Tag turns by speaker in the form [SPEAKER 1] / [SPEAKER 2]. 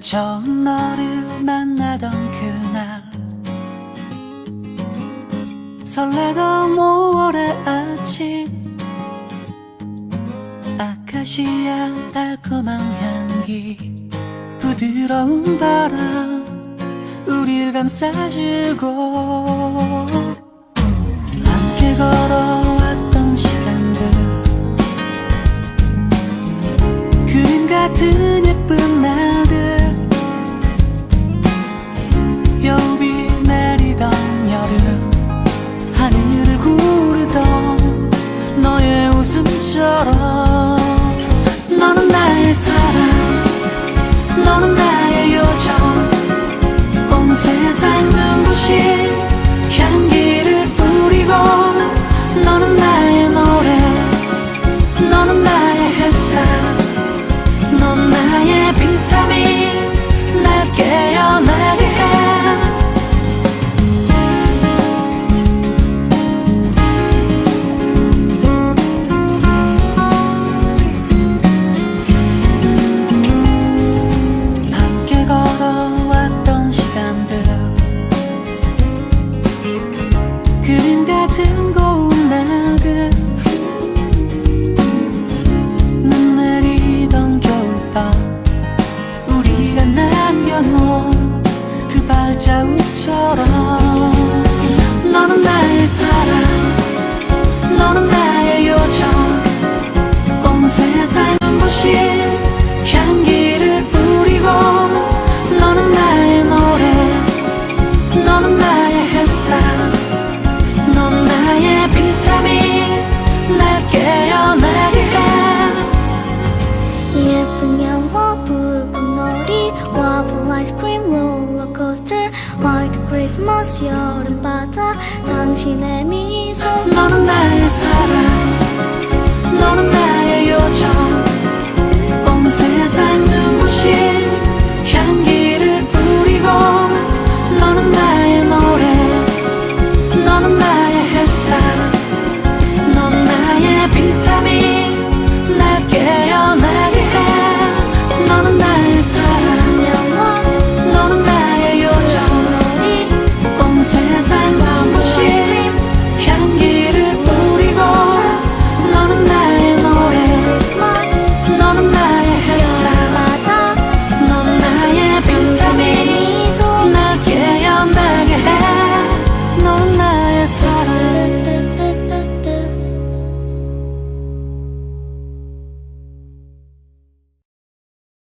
[SPEAKER 1] 처음 너를 만나던 그날 설레던 5월의 아침 아카시아 달콤한 향기 부드러운 바람 우릴 감싸주고 예쁜 날들. 여우비 내리던 여름. 하늘을 구르던 너의 웃음처럼 그 발자국처럼
[SPEAKER 2] 화이트 크리스마스 여름바다 당신의 미소. 너는 나의 사랑